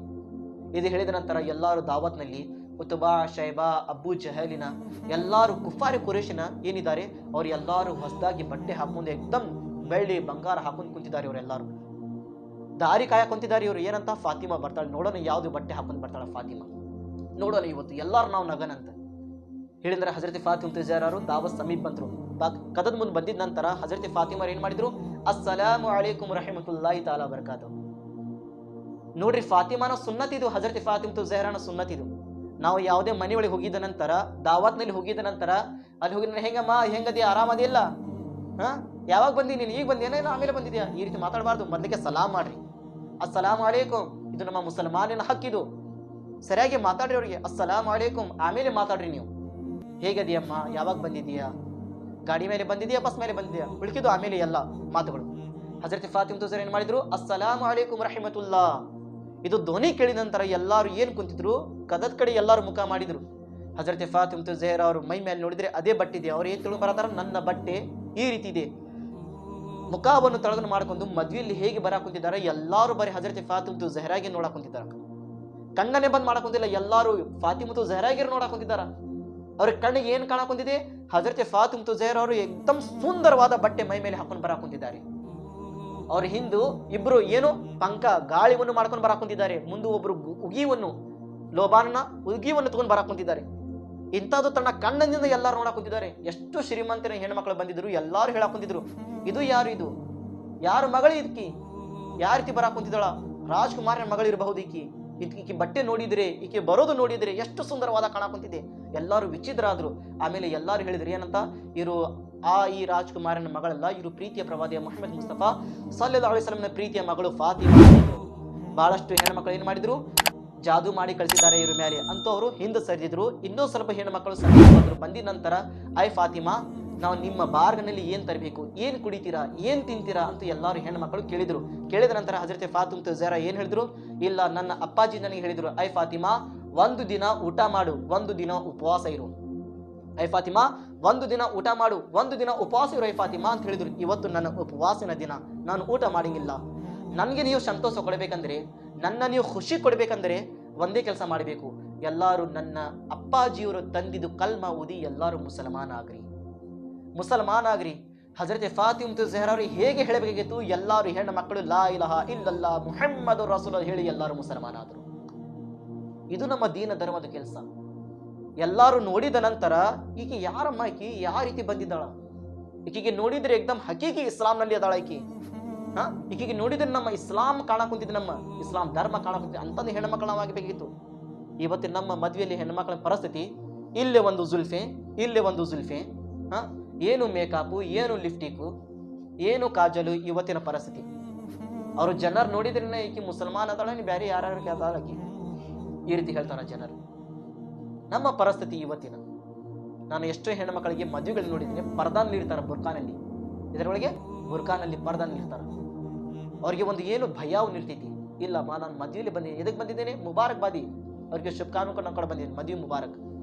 ಇದು ಹೇಳಿದ ನಂತರ ಎಲ್ಲರೂ ದಾವತ್ನಲ್ಲಿ ಉತುಬಾ, ಶೈಬಾ, ಅಬ್ಬು ಜಹಲಿನ ಎಲ್ಲರೂ ಕುಫಾರಿ ಕುರೇಶಿನ ಏನಿದ್ದಾರೆ, ಅವ್ರು ಎಲ್ಲರೂ ಹೊಸದಾಗಿ ಬಟ್ಟೆ ಹಾಕೊಂಡು ಎಕ್ದಮ್ ಬೆಳ್ಳಿ ಬಂಗಾರ ಹಾಕೊಂಡು ಕುಂತಿದ್ದಾರೆ ಇವರೆಲ್ಲರೂ ದಾರಿ ಕಾಯ ಕುಂತಿದ್ದಾರೆ ಇವರು, ಏನಂತ? ಫಾತಿಮಾ ಬರ್ತಾಳೆ. ನೋಡೋಣ ಯಾವುದು ಬಟ್ಟೆ ಹಾಕೊಂಡು ಬರ್ತಾಳೆ ಫಾತಿಮಾ. ನೋಡೋಣ ಇವತ್ತು ಎಲ್ಲರೂ ನಾವು ನಗನಂತ. ಹೇಳಿದ್ರೆ ಹಜರತಿ ಫಾತಿಮ್ ತುಜಾರರು ದಾವತ್ ಸಮೀಪ್ ಬಂದ್ರು. ಕದದ ಮುಂದೆ ಬಂದಿದ ನಂತರ ಹಜರತಿ ಫಾತಿಮಾರ್ ಏನ್ ಮಾಡಿದ್ರು? ಅಸ್ಸಲಾಮು ಅಲೈಕುಮ್ ರಹಿಮತುಲ್ಲಾಹಿ ತಾಲಾ ಬರ್ಕಾತು ನೋಡ್ರಿ, ಫಾತಿಮಾನ ಸುನ್ನತಿದು ಹಜರತಿ ಫಾತಿಮ್ ಜೆಹರಾನ ಸುನ್ನತಿದು ನಾವು ಯಾವುದೇ ಮನೆ ಒಳಗೆ ಹೋಗಿದ ನಂತರ, ದಾವತ್ನಲ್ಲಿ ಹೋಗಿದ ನಂತರ, ಅಲ್ಲಿ ಹೋಗಿ ಹೆಂಗಮ್ಮ, ಹೆಂಗದಿ ಆರಾಮದಿಲ್ಲ ಹಾ? ಯಾವಾಗ ಬಂದಿ ನೀನು? ಈಗ ಬಂದೇನೇನೋ ಆಮೇಲೆ ಬಂದಿದ್ಯಾ? ಈ ರೀತಿ ಮಾತಾಡಬಾರ್ದು, ಮೊದಲಿಗೆ ಸಲಾಮ್ ಮಾಡ್ರಿ. ಅಸ್ಸಲಾಮ್ ಅಲೈಕುಮ್. ಇದು ನಮ್ಮ ಮುಸಲ್ಮಾನಿನ ಹಕ್ಕಿದು ಸರಿಯಾಗಿ ಮಾತಾಡ್ರಿ ಅವ್ರಿಗೆ, ಅಸ್ಸಲಾಮ್ ಅಲೈಕುಮ್. ಆಮೇಲೆ ಮಾತಾಡ್ರಿ ನೀವು. ಹೇಗದಿಯಮ್ಮ? ಯಾವಾಗ ಬಂದಿದೀಯಾ ಗಾಡಿ ಮೇಲೆ ಬಂದಿದೆಯಾ, ಬಸ್ ಮೇಲೆ ಬಂದಿದೆಯಾ? ಉಳ್ಕಿದ್ದು ಆಮೇಲೆ ಎಲ್ಲ ಮಾತುಗಳು. ಹಜರತ್ ಫಾತಿಮ್ ತುಸರ್ ಏನ್ ಮಾಡಿದ್ರು? ಅಸ್ಸಲಾಮ್ ಅಲೈಕುಮ್ ರಹಿಮತುಲ್ಲಾ. ಇದು ಧ್ವನಿ ಕೇಳಿದ ನಂತರ ಎಲ್ಲರೂ ಏನ್ ಕುಂತಿದ್ರು? ಕದದ ಕಡೆ ಎಲ್ಲರೂ ಮುಖ ಮಾಡಿದ್ರು. ಹಜರತ್ ಫಾತಿಮ್ ತುಜೇರ್ ಅವರು ಮೈ ಮೇಲೆ ನೋಡಿದ್ರೆ ಅದೇ ಬಟ್ಟೆ ಇದೆ ಅವ್ರು ಏನ್ ತಿಳ್ಕೊಂಡು ಬರತಾರ ನನ್ನ ಬಟ್ಟೆ ಈ ರೀತಿ ಇದೆ. ಮುಖವನ್ನು ತಳಗನ್ನು ಮಾಡ್ಕೊಂಡು ಮದ್ವೆಯಲ್ಲಿ ಹೇಗೆ ಬರ ಕುಂತಿದ್ದಾರೆ? ಎಲ್ಲರೂ ಬರೀ ಹಜರತ್ ಫಾತಿಮ್ ತು ಜಹರಾಗಿ ನೋಡಕ್ ಕುಂತಿದ್ದಾರೆ. ಕಣ್ಣನ್ನೇ ಬಂದ್ ಮಾಡಕ್ ಕುಂತಿಲ್ಲ, ಎಲ್ಲರೂ ಫಾತಿಮ್ ತು ಜೆಹರಾಗಿರು ನೋಡಕ್ ಕುಂತಿದ್ದಾರೆ. ಅವ್ರ ಕಣ್ಣಿಗೆ ಏನ್ ಕಾಣಕ್ ಹೊಂದಿದೆ ಹಜರತೆ ಫಾತಿಮ್ ತುಜೇರ್ ಅವರು ಎಕ್ದಮ್ ಸುಂದರವಾದ ಬಟ್ಟೆ ಮೈ ಮೇಲೆ ಹಾಕೊಂಡು ಬರಾಕ್ ಕುಂತಿದ್ದಾರೆ. ಅವ್ರ ಹಿಂದೂ ಇಬ್ರು ಏನು? ಪಂಕ ಗಾಳಿವನ್ನು ಮಾಡ್ಕೊಂಡು ಬರಾಕ್ ಕುಂತಿದ್ದಾರೆ. ಮುಂದೆ ಒಬ್ರು ಉಗಿವನ್ನು, ಲೋಬಾನನ ಉಗಿವನ್ನು ತಗೊಂಡು ಬರಾಕೊಂತಿದ್ದಾರೆ ಇಂಥದ್ದು ತನ್ನ ಕಣ್ಣಿನಿಂದ ಎಲ್ಲರೂ ನೋಡಾಕೊಂತಿದ್ದಾರೆ ಎಷ್ಟು ಶ್ರೀಮಂತನ ಹೆಣ್ಮಕ್ಳು ಬಂದಿದ್ರು, ಎಲ್ಲರೂ ಹೇಳಾಕೊಂತಿದ್ರು ಕುಂತಿದ್ರು. ಇದು ಯಾರು ಇದು? ಯಾರು ಮಗಳು ಇದಕ್ಕಿ ಯಾವ ರೀತಿ ಬರಾಕ್ ರಾಜ್ಕುಮಾರ್ನ ಮಗಳು ಇರಬಹುದು ಇದ್- ಈಕಿ ಬಟ್ಟೆ ನೋಡಿದ್ರೆ, ಈಕೆ ಬರೋದು ನೋಡಿದ್ರೆ ಎಷ್ಟು ಸುಂದರವಾದ ಕಾಣಕುಂತಿದೆ. ಎಲ್ಲರೂ ವಿಚಿತ್ರ ಆದ್ರು ಆಮೇಲೆ ಎಲ್ಲರೂ ಹೇಳಿದರು, ಏನಂತ? ಇವರು ಆ ಈ ರಾಜ್ಕುಮಾರನ ಮಗಳಲ್ಲ ಇವರು ಪ್ರೀತಿಯ ಪ್ರವಾದಿಯ ಮೊಹಮ್ಮದ್ ಮುಸ್ತಫಾ ಸಲ್ಲಲ್ಲಾಹು ಅಲೈಹಿ ವಸಲ್ಲಂನ ಪ್ರೀತಿಯ ಮಗಳು ಫಾತಿಮಾ ಬಹಳಷ್ಟು ಹೆಣ್ಮಕ್ಳು ಏನು ಮಾಡಿದ್ರು? ಜಾದು ಮಾಡಿ ಕಳಿಸಿದ್ದಾರೆ ಇವ್ರ ಮೇಲೆ ಅಂತ ಅವರು ಹಿಂದೆ ಸರಿದಿದ್ರು. ಇನ್ನೂ ಸ್ವಲ್ಪ ಹೆಣ್ಮಕ್ಳು ಸರಿ ಬಂದರು ಬಂದಿದ ನಂತರ, ಐ ಫಾತಿಮಾ ನಾವು ನಿಮ್ಮ ಬಾರ್ಗನಲ್ಲಿ ಏನು ತರಬೇಕು, ಏನು ಕುಡಿತೀರಾ, ಏನು ತಿಂತೀರಾ ಅಂತ ಎಲ್ಲರೂ ಹೆಣ್ಮಕ್ಳು ಕೇಳಿದ್ರು. ಕೇಳಿದ ನಂತರ ಹಜರತೆ ಫಾತಿಮ್ ತುಜಾರ ಏನು ಹೇಳಿದ್ರು? ಇಲ್ಲ, ನನ್ನ ಅಪ್ಪಾಜಿ ನನಗೆ ಹೇಳಿದರು, ಐ ಫಾತಿಮಾ, ಒಂದು ದಿನ ಊಟ ಮಾಡು, ಒಂದು ದಿನ ಉಪವಾಸ ಇರು. ಐ ಫಾತಿಮಾ, ಒಂದು ದಿನ ಊಟ ಮಾಡು, ಒಂದು ದಿನ ಉಪವಾಸ ಇರು, ಐ ಫಾತಿಮಾ, ಅಂತ ಹೇಳಿದರು. ಇವತ್ತು ನನ್ನ ಉಪವಾಸನ ದಿನ, ನಾನು ಊಟ ಮಾಡಂಗಿಲ್ಲ. ನನಗೆ ನೀವು ಸಂತೋಷ ಕೊಡಬೇಕಂದ್ರೆ, ನನ್ನ ನೀವು ಖುಷಿ ಕೊಡಬೇಕಂದ್ರೆ ಒಂದೇ ಕೆಲಸ ಮಾಡಬೇಕು. ಎಲ್ಲರೂ ನನ್ನ ಅಪ್ಪಾಜಿಯವರು ತಂದಿದ್ದು ಕಲ್ಮ ಓದಿ ಎಲ್ಲರೂ ಮುಸಲ್ಮಾನ ಆಗ್ರಿ ಮುಸಲ್ಮಾನ್ ಆಗ್ರಿ ಹಜರತ್ ಫಾತಿಮತ್ ಜೆಹರ್ ಅವರು ಹೇಗೆ ಹೇಳಬೇಕಾಗಿತ್ತು? ಎಲ್ಲರೂ ಹೆಣ್ಣು ಮಕ್ಕಳು ಲಾ ಇಲಹ ಇಲ್ಲಲ್ಲ ಮುಹಮ್ಮದ್ ರಸೂಲ್ ಹೇಳಿ ಎಲ್ಲರೂ ಮುಸಲ್ಮಾನ್ ಆದರು ಇದು ನಮ್ಮ ದೀನ ಧರ್ಮದ ಕೆಲಸ. ಎಲ್ಲರೂ ನೋಡಿದ ನಂತರ ಈಕೆ ಯಾರಮ್ಮ ಆಕಿ ಯಾವ ರೀತಿ ಬಂದಿದ್ದಾಳ? ಈಕೆಗೆ ನೋಡಿದ್ರೆ ಎಕ್ದಮ್ ಹಕೀಕಿ ಇಸ್ಲಾಂನಲ್ಲಿ ಅದಾಳ ಈಕಿ. ಹಾ? ಈಕೆಗೆ ನೋಡಿದ್ರೆ ನಮ್ಮ ಇಸ್ಲಾಂ ಕಾಣಕುಂತಿದ್ದೆ ನಮ್ಮ ಇಸ್ಲಾಂ ಧರ್ಮ ಕಾಣಕ್ ಕುಂತಿದ್ದು ಅಂತಂದು ಹೆಣ್ಮಕ್ಳು ಇವತ್ತು ಇವತ್ತಿನ ನಮ್ಮ ಮದುವೆಯಲ್ಲಿ ಹೆಣ್ಮಕ್ಳ ಪರಿಸ್ಥಿತಿ, ಇಲ್ಲೇ ಒಂದು ಜುಲ್ಫೆ, ಇಲ್ಲೇ ಒಂದು ಜುಲ್ಫೆ, ಹಾ? ಏನು ಮೇಕಪ್ಪು ಏನು ಲಿಫ್ಟಿಕ್ಕು ಏನು ಕಾಜಲು ಇವತ್ತಿನ ಪರಿಸ್ಥಿತಿ? ಅವರು ಜನರು ನೋಡಿದ್ರೆ ಈಕಿ ಮುಸಲ್ಮಾನ್ ಅದಾಳ ನೀ ಬೇರೆ ಯಾರು ಆಕಿ? ಈ ರೀತಿ ಹೇಳ್ತಾರ ಜನರು. ನಮ್ಮ ಪರಿಸ್ಥಿತಿ ಇವತ್ತಿನ. ನಾನು ಎಷ್ಟೋ ಹೆಣ್ಮಕ್ಳಿಗೆ ಮದುವೆಗಳು ನೋಡಿದ್ರೆ ಪರ್ದಾನ್ ನೀಡ್ತಾರೆ ಬುರ್ಕಾನಲ್ಲಿ ಇದರೊಳಗೆ ಬುರ್ಕಾನಲ್ಲಿ ಪರ್ದಾನ್ ನೀಡ್ತಾರೆ. ಅವ್ರಿಗೆ ಒಂದು ಏನು ಭಯವು ನೀಡ್ತೈತಿ ಇಲ್ಲಮ್ಮ ನಾನು ಮದುವೆಲಿ ಬಂದಿದ್ದೀನಿ. ಎದಕ್ಕೆ ಬಂದಿದ್ದೇನೆ? ಮುಬಾರಕ್ ಬಾದಿ. ಅವ್ರಿಗೆ ಶುಭಕಾಮಕ ಕೂಡ ಬಂದಿದ್ದೀನಿ. ಮದುವೆ ಮುಬಾರಕ್.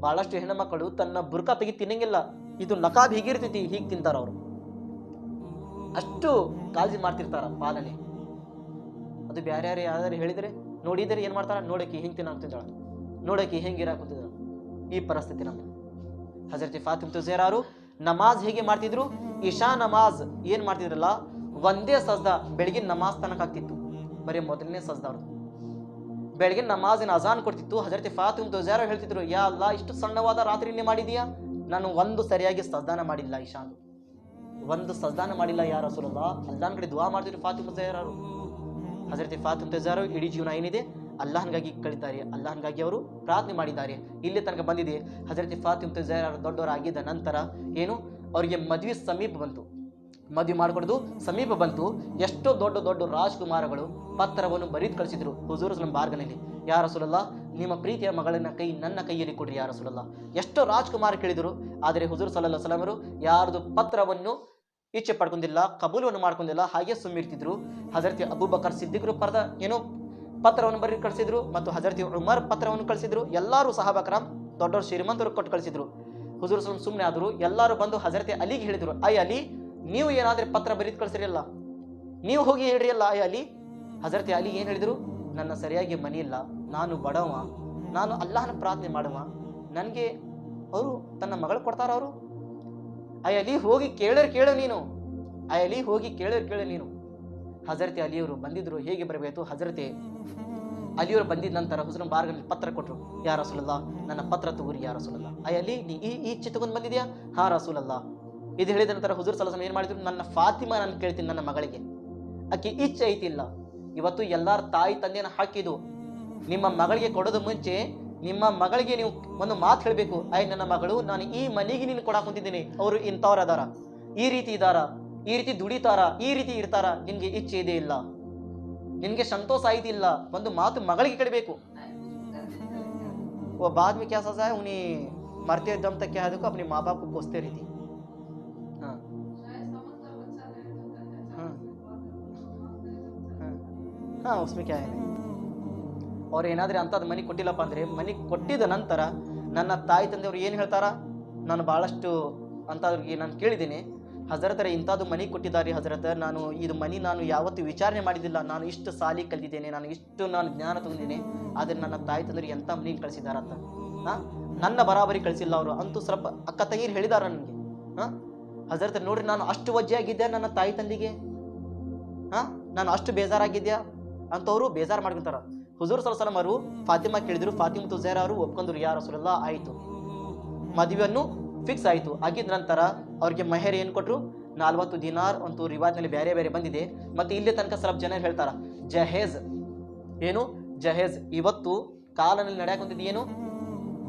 ಬಹಳಷ್ಟು ಹೆಣ್ಣುಮಕ್ಕಳು ತನ್ನ ಬುರ್ಕಾ ತೆಗಿ ತಿನ್ನಂಗಿಲ್ಲ. ಇದು ನಕಾಬ್ ಹೀಗಿರ್ತೈತಿ, ಹೀಗೆ ತಿಂತಾರ ಅವರು. ಅಷ್ಟು ಕಾಳಜಿ ಮಾಡ್ತಿರ್ತಾರ ಪಾಲನೆ. ಅದು ಬ್ಯಾರ ಯಾರು ಯಾರು ಹೇಳಿದ್ರೆ, ನೋಡಿದರೆ ಏನು ಮಾಡ್ತಾರ? ನೋಡಕ್ಕೆ ಹಿಂಗ್ ತಿನ್ನಾಗ್ತಿದ್ದಾಳ ನೋಡಕ್ಕೆ ಹೆಂಗೆ ಇರಾಕುತ್ತಿದ್ದಾಳ. ಈ ಪರಿಸ್ಥಿತಿ ನಮ್ದು. ಹಜರತಿ ಫಾತಿಮ್ ತುಜೇರಾರು ನಮಾಜ್ ಹೇಗೆ ಮಾಡ್ತಿದ್ರು? ಇಶಾ ನಮಾಜ್ ಏನು ಮಾಡ್ತಿದ್ರಲ್ಲ, ಒಂದೇ ಸಜ್ದ ಬೆಳಗಿನ ನಮಾಜ್ ತನಕ ಆಗ್ತಿತ್ತು. ಬರೀ ಮೊದಲನೇ ಸಜ್ದ ಅವ್ರದ್ದು ಬೆಳಗಿನ ನಮಾಜಿನ ಅಜಾನ್ ಕೊಡ್ತಿತ್ತು, ಹಜರತಿ ಫಾತಿಮ್ ತುಜೇರ ಹೇಳ್ತಿದ್ರು, ಯಾ ಅಲ್ಲ ಇಷ್ಟು ಸಣ್ಣವಾದ ರಾತ್ರಿ ನೀನು ಮಾಡಿದೀಯಾ ನಾನು ಒಂದು ಸರಿಯಾಗಿ ಸಜ್ದಾನ ಮಾಡಿಲ್ಲ ಇಶಾನ್ ಒಂದು ಸಜ್ದಾನ ಮಾಡಿಲ್ಲ ಯಾರ ರಸೂಲಲ್ಲ ಅಲ್ಲಾನ್ ಕಡೆ ದುವಾ ಮಾಡ್ತಿದ್ರು ಫಾತಿಮ್ ತುಜೇರಾರು ಹಜರತಿ ಫಾತಿಮ್ ತುಜಾರು ಇಡೀ ಜೀವನ ಏನಿದೆ? ಅಲ್ಲಾಹನ್ಗಾಗಿ ಕಳಿತಾರೆ ಅಲ್ಲಾಹನ್ಗಾಗಿ ಅವರು ಪ್ರಾರ್ಥನೆ ಮಾಡಿದ್ದಾರೆ. ಇಲ್ಲಿ ತನಕ ಬಂದಿದೆ, ಹಜರತಿ ಫಾತಿಮ್ ತುಜಾರ್ ದೊಡ್ಡವರಾಗಿದ್ದ ನಂತರ ಏನು? ಅವರಿಗೆ ಮದುವೆ ಸಮೀಪ ಬಂತು. ಮದುವೆ ಮಾಡಿಕೊಡೋದು ಸಮೀಪ ಬಂತು. ಎಷ್ಟೋ ದೊಡ್ಡ ದೊಡ್ಡ ರಾಜ್ಕುಮಾರಗಳು ಪತ್ರವನ್ನು ಬರೀದ್ ಕಳಿಸಿದ್ರು ಹುಜೂರ್ ಸಲಂ ಬಾರ್ಗನಲ್ಲಿ ಯಾರ ಸುಲಲ್ಲ ನಿಮ್ಮ ಪ್ರೀತಿಯ ಮಗಳನ್ನ ಕೈ, ನನ್ನ ಕೈಯಲ್ಲಿ ಕೊಡ್ರಿ ಯಾರ ಸುಲಲ್ಲ ಎಷ್ಟೋ ರಾಜ್ಕುಮಾರ್ ಕೇಳಿದರು, ಆದರೆ ಹುಜೂರ್ ಸಲಲ್ಲ ಸಲಾಮರು ಯಾರದು ಪತ್ರವನ್ನು ಇಚ್ಛೆ ಪಡ್ಕೊಂಡಿಲ್ಲ, ಕಬೂಲವನ್ನು ಮಾಡ್ಕೊಂಡಿಲ್ಲ, ಹಾಗೆ ಸುಮ್ಮಿರ್ತಿದ್ರು. ಹಜರತಿ ಅಬೂಬಕರ್ ಸಿದ್ದಿಗರು ಪರದ ಏನೋ ಪತ್ರವನ್ನು ಬರೀ ಕಳಿಸಿದ್ರು ಮತ್ತು ಹಜರತಿ ಉಮರ್ ಪತ್ರವನ್ನು ಕಳಿಸಿದ್ರು. ಎಲ್ಲರೂ ಸಹಾಬಕರಾಮ್ ದೊಡ್ಡವರು ಶ್ರೀಮಂತರು ಕೊಟ್ಟು ಕಳಿಸಿದ್ರು. ಹುಜೂರ್ ಸಲಂ ಸುಮ್ಮನೆ ಆದರು. ಎಲ್ಲರೂ ಬಂದು ಹಜರತಿ ಅಲಿಗೆ ಹೇಳಿದರು, ಐ ಅಲಿ ನೀವು ಏನಾದ್ರೆ ಪತ್ರ ಬರೀದು ಕಳಿಸಿರಲ್ಲ ನೀವು ಹೋಗಿ ಹೇಳ್ರಿ ಅಲ್ಲ ಐ ಅಲಿ, ಹಜರತಿ ಅಲಿ ಏನು ಹೇಳಿದರು? ನನ್ನ ಸರಿಯಾಗಿ ಮನಿ ಇಲ್ಲ ನಾನು ಬಡವ, ನಾನು ಅಲ್ಲಾಹನ ಪ್ರಾರ್ಥನೆ ಮಾಡುವ. ನನಗೆ ಅವರು ತನ್ನ ಮಗಳು ಕೊಡ್ತಾರ ಅವರು? ಅಲಿ, ಹೋಗಿ ಕೇಳರ್ ಕೇಳು ನೀನು. ಅಲಿ, ಹೋಗಿ ಕೇಳರ್ ಕೇಳು ನೀನು. ಹಜರತಿ ಅಲಿಯವರು ಬಂದಿದ್ರು, ಹೇಗೆ ಬರಬೇಕು? ಹಜರತಿ ಅಲಿಯವರು ಬಂದಿದ ನಂತರ ಹುಸನ ಬಾರ್ಗಲ್ಲಿ ಪತ್ರ ಕೊಟ್ಟರು ಯಾರ ಸುಲಲ್ಲ ನನ್ನ ಪತ್ರ ತಗೋರಿ ಯಾರ ಸುಲಲ್ಲ ಅಲಿ, ನೀ ಈ ಈ ಇಚ್ಛೆ ತಗೊಂಡು ಬಂದಿದ್ಯಾ? ಹಾ ರಸೂಲಲ್ಲ ಇದು ಹೇಳಿದ ನಂತರ ಹುಜೂರ್ ಸಲಸಮ ಏನು ಮಾಡಿದ್ರು ನನ್ನ ಫಾತಿಮಾ ನಾನು ಕೇಳ್ತೀನಿ ನನ್ನ ಮಗಳಿಗೆ ಆಕೆ ಇಚ್ಛೆ ಐತಿಲ್ಲ ಇವತ್ತು ಎಲ್ಲಾರ ತಾಯಿ ತಂದೆನ ಹಾಕಿದು ನಿಮ್ಮ ಮಗಳಿಗೆ ಕೊಡೋದು ಮುಂಚೆ ನಿಮ್ಮ ಮಗಳಿಗೆ ನೀವು ಒಂದು ಮಾತು ಹೇಳಬೇಕು ಐ ನನ್ನ ಮಗಳು ನಾನು ಈ ಮನೆಗೆ ನೀನು ಕೊಡಾಕ್ ಕುಂತಿದ್ದೀನಿ ಅವರು ಇಂಥವ್ರು ಅದಾರ ಈ ರೀತಿ ಇದಾರ ಈ ರೀತಿ ದುಡಿತಾರ ಈ ರೀತಿ ಇರ್ತಾರ ನಿನ್ಗೆ ಇಚ್ಛೆ ಇದೆ ಇಲ್ಲ ನಿನ್ಗೆ ಸಂತೋಷ ಆಯ್ತಿಲ್ಲ ಒಂದು ಮಾತು ಮಗಳಿಗೆ ಕೇಳಬೇಕು वो बाद में क्या सजा है उन्हें मरते दम तक क्या है देखो अपने माँ बाप को कोसते रहती हाँ उसमें क्या है ಅವ್ರು ಏನಾದ್ರೆ ಅಂಥದ್ದು ಮನೆ ಕೊಟ್ಟಿಲ್ಲಪ್ಪ ಅಂದರೆ ಮನೆ ಕೊಟ್ಟಿದ ನಂತರ ನನ್ನ ತಾಯಿ ತಂದೆಯವರು ಏನು ಹೇಳ್ತಾರ ನಾನು ಭಾಳಷ್ಟು ಅಂಥವ್ರಿಗೆ ನಾನು ಕೇಳಿದ್ದೀನಿ ಹಜರತರ ಇಂಥದ್ದು ಮನೆ ಕೊಟ್ಟಿದ್ದಾರೆ ಹಜರತ ನಾನು ಇದು ಮನೆ ನಾನು ಯಾವತ್ತೂ ವಿಚಾರಣೆ ಮಾಡಿದ್ದಿಲ್ಲ ನಾನು ಇಷ್ಟು ಸಾಲಿ ಕಲ್ತಿದ್ದೇನೆ ನಾನು ಇಷ್ಟು ನಾನು ಜ್ಞಾನ ತಗೊಂಡಿದ್ದೇನೆ ಆದರೆ ನನ್ನ ತಾಯಿ ತಂದೆಯರು ಎಂಥ ಮನೆಗೆ ಕಳಿಸಿದಾರಂತ ಹಾಂ ನನ್ನ ಬರಾಬರಿ ಕಳಿಸಿಲ್ಲ ಅವರು ಅಂತೂ ಸ್ವಲ್ಪ ಅಕ್ಕ ತಂಗಿರು ಹೇಳಿದಾರ ನನಗೆ ಹಾಂ ಹಜರತ ನೋಡ್ರಿ ನಾನು ಅಷ್ಟು ವಜ್ಜೆಯಾಗಿದ್ದೆ ನನ್ನ ತಾಯಿ ತಂದೆಗೆ ಹಾಂ ನಾನು ಅಷ್ಟು ಬೇಜಾರಾಗಿದ್ಯಾ ಅಂತವರು ಬೇಜಾರು ಮಾಡ್ಕೊಂತಾರ. ಹುಜೂರ್ ಸಲಸಲಂ ಅವರು ಫಾತಿಮಾ ಕೇಳಿದ್ರು, ಫಾತಿಮಾ ತುಜೇರ್ ಅವರು ಒಪ್ಕೊಂಡ್ರು ಯಾರು ರಸೂಲಲ್ಲ ಆಯಿತು. ಮದುವೆಯನ್ನು ಫಿಕ್ಸ್ ಆಯಿತು. ಆಗಿದ ನಂತರ ಅವ್ರಿಗೆ ಮಹೇರ್ ಏನು ಕೊಟ್ಟರು ನಾಲ್ವತ್ತು ದಿನಾರ್ ಅಂತೂ ರಿವಾಜ್ನಲ್ಲಿ ಬೇರೆ ಬೇರೆ ಬಂದಿದೆ. ಮತ್ತು ಇಲ್ಲೇ ತನಕ ಸ್ವಲ್ಪ ಜನ ಹೇಳ್ತಾರ, ಜಹೇಜ್. ಏನು? ಜಹೇಜ್, ಇವತ್ತು ಕಾಲನಲ್ಲಿ ನಡೆಯಕ್ಕೆ ಏನು?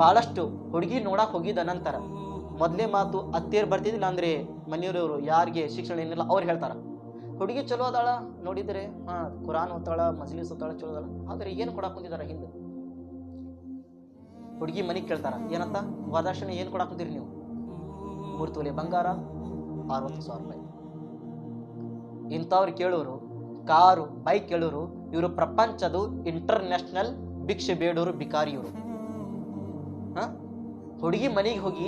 ಭಾಳಷ್ಟು ಹುಡುಗಿ ನೋಡಕ್ಕೆ ಹೋಗಿದ ನಂತರ ಮೊದಲೇ ಮಾತು ಅತ್ತೇರು ಬರ್ತಿದ್ದಿಲ್ಲ ಅಂದರೆ ಮನೆಯವರವರು ಯಾರಿಗೆ ಶಿಕ್ಷಣ ಏನಿಲ್ಲ ಅವ್ರು ಹೇಳ್ತಾರ. ಹುಡುಗಿ ಚಲೋ ಅದಾಳ, ನೋಡಿದರೆ, ಹಾಂ, ಕುರಾನ್ ಓದ್ತಾಳ ಮಜ್ಲಿ ಸುತ್ತಾಳ ಚಲೋ ಅದಾಳ. ಆದರೆ ಏನು ಕೊಡಕ್ಕೆ ಹೊಂದಿದಾರ ಹಿಂದೆ? ಹುಡುಗಿ ಮನೆಗೆ ಕೇಳ್ತಾರ, ಏನಂತ? ವರದಕ್ಷಿಣೆ ಏನು ಕೊಡಕ್ಕೆ ಕುಂತೀರಿ ನೀವು? ಮೂರು ತೊಲೆ ಬಂಗಾರ, ಅರವತ್ತು ಸಾವಿರ ರೂಪಾಯಿ. ಇಂಥವ್ರು ಕೇಳೋರು, ಕಾರು, ಬೈಕ್ ಕೇಳೋರು, ಇವರು ಪ್ರಪಂಚದು ಇಂಟರ್ನ್ಯಾಷನಲ್ ಭಿಕ್ಷೆ ಬೇಡೋರು ಬಿಕಾರಿ ಇವರು. ಹಾಂ? ಹುಡುಗಿ ಮನೆಗೆ ಹೋಗಿ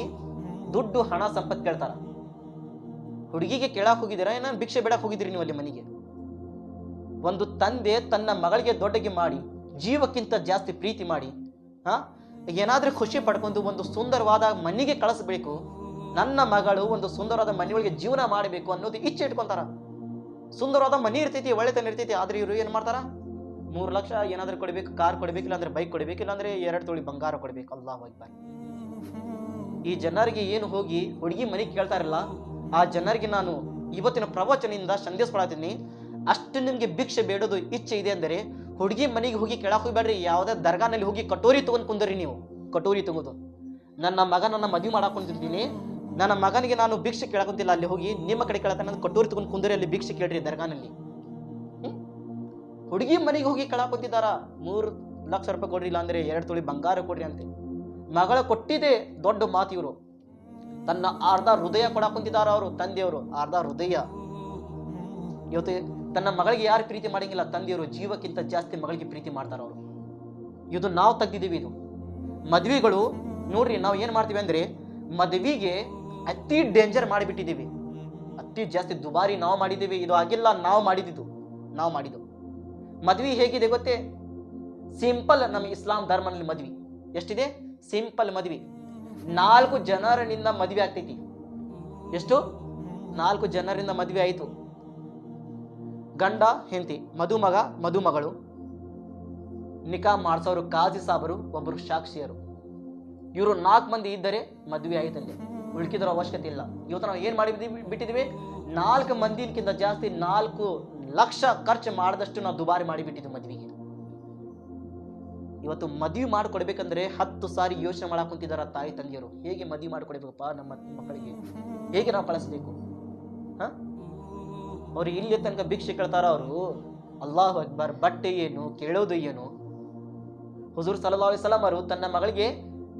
ದುಡ್ಡು, ಹಣ, ಸಂಪತ್ತು ಕೇಳ್ತಾರ. ಹುಡುಗಿಗೆ ಕೇಳಕ್ ಹೋಗಿದ್ದೀರಾ? ಏನ ಭಿಕ್ಷೆ ಬೇಡಕ್ ಹೋಗಿದ್ದೀರಿ ನೀವು ಅಲ್ಲಿ ಮನೆಗೆ? ಒಂದು ತಂದೆ ತನ್ನ ಮಗಳಿಗೆ ದೊಡ್ಡಗೆ ಮಾಡಿ, ಜೀವಕ್ಕಿಂತ ಜಾಸ್ತಿ ಪ್ರೀತಿ ಮಾಡಿ, ಹಾ? ಏನಾದ್ರೂ ಖುಷಿ ಪಡ್ಕೊಂಡು ಒಂದು ಸುಂದರವಾದ ಮನೆಗೆ ಕಳಿಸ್ಬೇಕು. ನನ್ನ ಮಗಳು ಒಂದು ಸುಂದರವಾದ ಮನೆಯೊಳಗೆ ಜೀವನ ಮಾಡಬೇಕು ಅನ್ನೋದು ಇಚ್ಛೆ ಇಟ್ಕೊಂತಾರ. ಸುಂದರವಾದ ಮನೆ ಇರ್ತೈತಿ, ಒಳ್ಳೆತನ ಇರ್ತೈತಿ, ಆದ್ರೆ ಇವರು ಏನು ಮಾಡ್ತಾರ? ಮೂರು ಲಕ್ಷ ಏನಾದ್ರೂ ಕೊಡ್ಬೇಕು, ಕಾರ್ ಕೊಡಬೇಕು, ಇಲ್ಲಾಂದ್ರೆ ಬೈಕ್ ಕೊಡ್ಬೇಕು, ಇಲ್ಲಾಂದ್ರೆ ಎರಡು ತೊಳಿ ಬಂಗಾರ ಕೊಡ್ಬೇಕು. ಅಲ್ಲಾಹ್ ಅಕ್ಬರ್. ಈ ಜನರಿಗೆ ಏನು ಹೋಗಿ ಹುಡುಗಿ ಮನೆಗೆ ಕೇಳ್ತಾರಲ್ಲ ಆ ಜನರಿಗೆ ನಾನು ಇವತ್ತಿನ ಪ್ರವಚನದಿಂದ ಸಂದೇಶ ಅಷ್ಟು ನಿಮಗೆ ಭಿಕ್ಷೆ ಬೇಡೋದು ಇಚ್ಛೆ ಇದೆ ಅಂದರೆ ಹುಡುಗಿ ಮನೆಗೆ ಹೋಗಿ ಕೇಳಕ್ ಹೋಗ್ಬೇಡ್ರಿ. ಯಾವುದೇ ದರ್ಗಾನಲ್ಲಿ ಹೋಗಿ ಕಟೋರಿ ತೊಗೊಂಡು ಕುಂದರಿ ನೀವು. ಕಟೋರಿ ತಗೋದು. ನನ್ನ ಮಗ ನನ್ನ ಮದುವೆ ಮಾಡಕ್ ಕುಂತಿದ್ದೀನಿ. ನನ್ನ ಮಗನಿಗೆ ನಾನು ಭಿಕ್ಷೆ ಕೇಳಕೊಂತಿಲ್ಲ. ಅಲ್ಲಿ ಹೋಗಿ ನಿಮ್ಮ ಕಡೆ ಕೇಳತ್ತ ಕಟೋರಿ ತಗೊಂಡು ಕುಂದರಿ, ಅಲ್ಲಿ ಭಿಕ್ಷೆ ಕೇಳ್ರಿ ದರ್ಗಾನಲ್ಲಿ. ಹುಡುಗಿ ಮನೆಗೆ ಹೋಗಿ ಕಳಾಕೊಂತಿದ್ದಾರ ಮೂರು ಲಕ್ಷ ರೂಪಾಯಿ ಕೊಡ್ರಿ ಇಲ್ಲ ಅಂದ್ರೆ ಎರಡು ತೊಳಿ ಬಂಗಾರ ಕೊಡ್ರಿ ಅಂತೆ. ಮಗಳ ಕೊಟ್ಟಿದೆ ದೊಡ್ಡ ಮಾತು ಇವರು. ತನ್ನ ಅರ್ಧ ಹೃದಯ ಕೊಡಾಕೊಂತಿದ್ದಾರ ಅವರು, ತಂದೆಯವರು. ಅರ್ಧ ಹೃದಯ. ಇವತ್ತು ತನ್ನ ಮಗಳಿಗೆ ಯಾರು ಪ್ರೀತಿ ಮಾಡಂಗಿಲ್ಲ, ತಂದೆಯವರು ಜೀವಕ್ಕಿಂತ ಜಾಸ್ತಿ ಮಗಳಿಗೆ ಪ್ರೀತಿ ಮಾಡ್ತಾರ ಅವರು. ಇದು ನಾವು ತೆಗ್ದಿದ್ದೀವಿ ಇದು. ಮದ್ವೆಗಳು, ನೋಡ್ರಿ ನಾವು ಏನು ಮಾಡ್ತೀವಿ ಅಂದ್ರೆ, ಮದ್ವಿಗೆ ಅತಿ ಡೇಂಜರ್ ಮಾಡಿಬಿಟ್ಟಿದ್ದೀವಿ. ಅತಿ ಜಾಸ್ತಿ ದುಬಾರಿ ನಾವು ಮಾಡಿದ್ದೀವಿ. ಇದು ಆಗಿಲ್ಲ, ನಾವು ಮಾಡಿದ್ದು. ನಾವು ಮಾಡಿದ್ದು. ಮದ್ವೆ ಹೇಗಿದೆ ಗೊತ್ತೇ? ಸಿಂಪಲ್ ನಮ್ಮ ಇಸ್ಲಾಂ ಧರ್ಮನಲ್ಲಿ ಮದ್ವಿ. ಎಷ್ಟಿದೆ? ಸಿಂಪಲ್ ಮದ್ವಿ. ನಾಲ್ಕು ಜನರಿಂದ ಮದುವೆ ಆಗ್ತೈತಿ. ಎಷ್ಟು? ನಾಲ್ಕು ಜನರಿಂದ ಮದುವೆ ಆಯಿತು. ಗಂಡ, ಹೆಂಡತಿ, ಮದುಮಗ, ಮದುಮಗಳು. ನಿಕಾ ಮಾಡಿಸೋರು, ಕಾಜಿ ಸಾಬರು ಒಬ್ಬರು ಸಾಕ್ಷಿಯರು. ಇವರು ನಾಲ್ಕು ಮಂದಿ ಇದ್ದರೆ ಮದುವೆ ಆಯಿತಲ್ಲಿ ಉಳ್ಕಿದ್ರ ಅವಶ್ಯಕತೆ ಇಲ್ಲ. ಇವತ್ತು ನಾವು ಏನು ಮಾಡಿ ಬಿಟ್ಟಿದ್ವಿ ನಾಲ್ಕು ಮಂದಿಗಿಂತ ಜಾಸ್ತಿ ನಾಲ್ಕು ಲಕ್ಷ ಖರ್ಚು ಮಾಡಿದಷ್ಟು ನಾವು ದುಬಾರಿ ಮಾಡಿಬಿಟ್ಟಿದ್ವಿ ಮದುವೆಗೆ. ಇವತ್ತು ಮದುವೆ ಮಾಡಿಕೊಡ್ಬೇಕಂದ್ರೆ ಹತ್ತು ಸಾರಿ ಯೋಚನೆ ಮಾಡಕ್ ಕುಂತಿದಾರ ತಾಯಿ ತಂದೆಯರು ಹೇಗೆ ಮದುವೆ ಮಾಡಿಕೊಡ್ಬೇಕಪ್ಪ ನಮ್ಮ ಮಕ್ಕಳಿಗೆ? ಹೇಗೆ ನಾವು ಕಳಿಸ್ಬೇಕು ಹ? ಅವ್ರು ಇಲ್ಲಿ ತನಕ ಭಿಕ್ಷೆ ಕೇಳ್ತಾರ ಅವರು, ಅಲ್ಲಾಹ್ ಅಕ್ಬರ್, ಬಟ್ಟೆ ಏನು, ಕೇಳೋದು ಏನು? ಹುಜೂರ್ ಸಲಹಾ ಅಲಿಸ್ಲಾಂ ಅವರು ತನ್ನ ಮಗಳಿಗೆ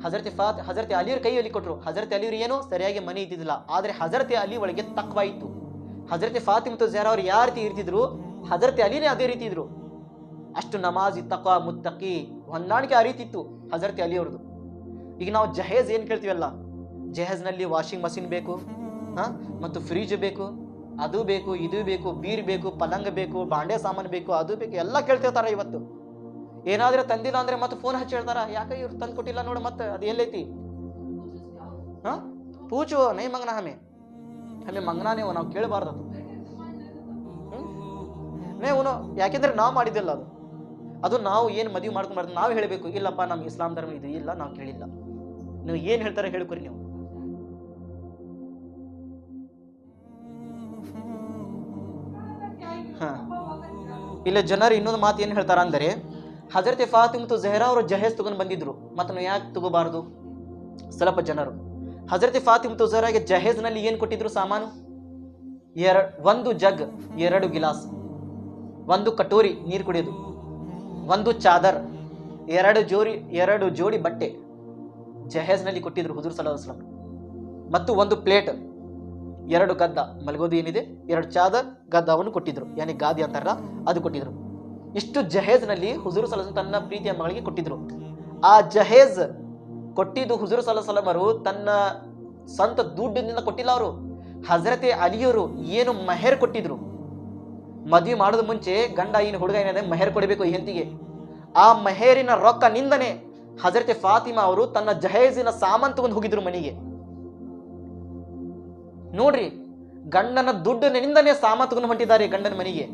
ಹಜರತಿ ಫಾತ್, ಹಜರತಿ ಅಲಿಯವ್ರ ಕೈಯಲ್ಲಿ ಕೊಟ್ಟರು ಹಜರತಿ ಅಲಿಯವ್ರು ಏನು? ಸರಿಯಾಗಿ ಮನೆ ಇದ್ದಿದ್ದಿಲ್ಲ. ಆದರೆ ಹಜರತಿ ಅಲಿ ಒಳಗೆ ತಕ್ವಾಯಿತು ಹಜರತಿ ಫಾತಿಮತು ಜರ ಅವ್ರು ಯಾವ ರೀತಿ ಇರ್ತಿದ್ರು? ಹಜರತಿ ಅಲಿನೇ ಅದೇ ರೀತಿ ಇದ್ರು. ಅಷ್ಟು ನಮಾಜಿ ಇತ್ತಕ ಮುತ್ತಕಿ ಹೊಂದಾಣಿಕೆ ಆ ರೀತಿ ಇತ್ತು ಹಜರತಿ ಅಲಿ ಅವ್ರದ್ದು. ಈಗ ನಾವು ಜಹೇಜ್ ಏನು ಕೇಳ್ತೀವಲ್ಲ? ಜಹೇಜ್ನಲ್ಲಿ ವಾಷಿಂಗ್ ಮಷಿನ್ ಬೇಕು, ಹಾಂ? ಮತ್ತು ಫ್ರಿಜ್ ಬೇಕು, ಅದು ಬೇಕು, ಇದು ಬೇಕು, ಬೀರ್ ಬೇಕು, ಪಲಂಗ ಬೇಕು, ಬಾಂಡೆ ಸಾಮಾನು ಬೇಕು, ಅದು ಬೇಕು, ಎಲ್ಲ ಕೇಳ್ತಿರ್ತಾರ ಇವತ್ತು. ಏನಾದ್ರೆ ತಂದಿಲ್ಲ ಅಂದ್ರೆ ಮತ್ತೆ ಫೋನ್ ಹಚ್ಚಿ ಹೇಳ್ತಾರ? ಯಾಕೆ ಇವ್ರು ತಂದು ಕೊಟ್ಟಿಲ್ಲ ನೋಡು ಮತ್ತೆ, ಅದು ಎಲ್ಲೈತಿ? ಹಾಂ? ಪೂಚು ನೈ ಮಂಗನ ಹಮೆ. ಹಮೆ ಮಂಗನ ನೀವು? ಕೇಳಬಾರ್ದು ಹ್ಞೂ? ನೇ ಯಾಕೆಂದ್ರೆ ನಾವು ಮಾಡಿದ್ದಿಲ್ಲ ಅದು. ಅದು ನಾವು ಏನು ಮದುವೆ ಮಾಡ್ಕೊಂಡು ನಾವು ಹೇಳಬೇಕು. ಇಲ್ಲಪ್ಪ ನಮ್ಮ ಇಸ್ಲಾಂ ಧರ್ಮ ಇದು ಇಲ್ಲ, ನಾವು ಕೇಳಿಲ್ಲ. ನೀವು ಏನು ಹೇಳ್ತಾರೆ ಹೇಳ್ಕೊರಿ ನೀವು. ಹಾಂ. ಇಲ್ಲ ಜನರು ಇನ್ನೊಂದು ಮಾತು ಏನು ಹೇಳ್ತಾರ ಅಂದರೆ, ಹಜರತೆ ಮತ್ತು ಜಹರಾ ಅವರು ಜಹೇಜ್ ತಗೊಂಡು ಬಂದಿದ್ರು. ಮತ್ತು ಯಾಕೆ ತಗೋಬಾರ್ದು? ಸ್ವಲ್ಪ ಜನರು. ಹಜರತೆ ಮತ್ತು ಜಹರಾಗೆ ಜಹೇಜ್ನಲ್ಲಿ ಏನು ಕೊಟ್ಟಿದ್ರು ಸಾಮಾನು? ಎರಡು ಒಂದು ಜಗ್, ಎರಡು ಗಿಲಾಸ್. ಒಂದು ಕಟೋರಿ ನೀರು ಕುಡಿಯೋದು. ಒಂದು ಚಾದರ್, ಎರಡು ಜೋಡಿ ಎರಡು ಜೋಡಿ ಬಟ್ಟೆ ಜಹೇಜ್ನಲ್ಲಿ ಕೊಟ್ಟಿದ್ರು ಹುದುರ್ ಸಲ ಮತ್ತು ಒಂದು ಪ್ಲೇಟ್, ಎರಡು ಗದ್ದ ಮಲಗೋದು ಏನಿದೆ? ಎರಡು ಚಾದರ್ ಗದ್ದವನ್ನು ಕೊಟ್ಟಿದ್ರು. ಯಾನಿ ಗಾದಿ ಅಂತಾರಲ್ಲ, ಅದು ಕೊಟ್ಟಿದ್ರು. ಇಷ್ಟು ಜಹೇಜ್ನಲ್ಲಿ ಹುಜೂರ್ ಸಲಹ್ ತನ್ನ ಪ್ರೀತಿಯ ಮಗಳಿಗೆ ಕೊಟ್ಟಿದ್ರು. ಆ ಜಹೇಜ್ ಕೊಟ್ಟಿದ್ದು ಹುಜೂರ್ ಸಲಸಲಮರು ಸಲಮರು ತನ್ನ ಸ್ವಂತ ದುಡ್ಡಿನಿಂದ ಕೊಟ್ಟಿಲ್ಲ ಅವರು. ಹಜರತೆ ಅಲಿಯವರು ಏನು ಮೆಹರ್ ಕೊಟ್ಟಿದ್ರು? ಮದುವೆ ಮಾಡೋದು ಮುಂಚೆ ಗಂಡ ಏನು ಹುಡುಗ ಏನಿದೆ, ಮೆಹರ್ ಕೊಡಬೇಕು ಹೆಂತಿಗೆ ಆ ಮೆಹೇರಿನ ರೊಕ್ಕ ನಿಂದನೆ ಹಜರತೆ ಫಾತಿಮಾ ಅವರು ತನ್ನ ಜಹೇಜಿನ ಸಾಮಾನ್ ತಗೊಂಡು ಹೋಗಿದ್ರು ಮನೆಗೆ. ನೋಡ್ರಿ, ಗಂಡನ ದುಡ್ಡಿನಿಂದನೇ ಸಾಮಾನ್ ತಗೊಂಡು ಹೊಂಟಿದ್ದಾರೆ ಗಂಡನ ಮನೆಗೆ.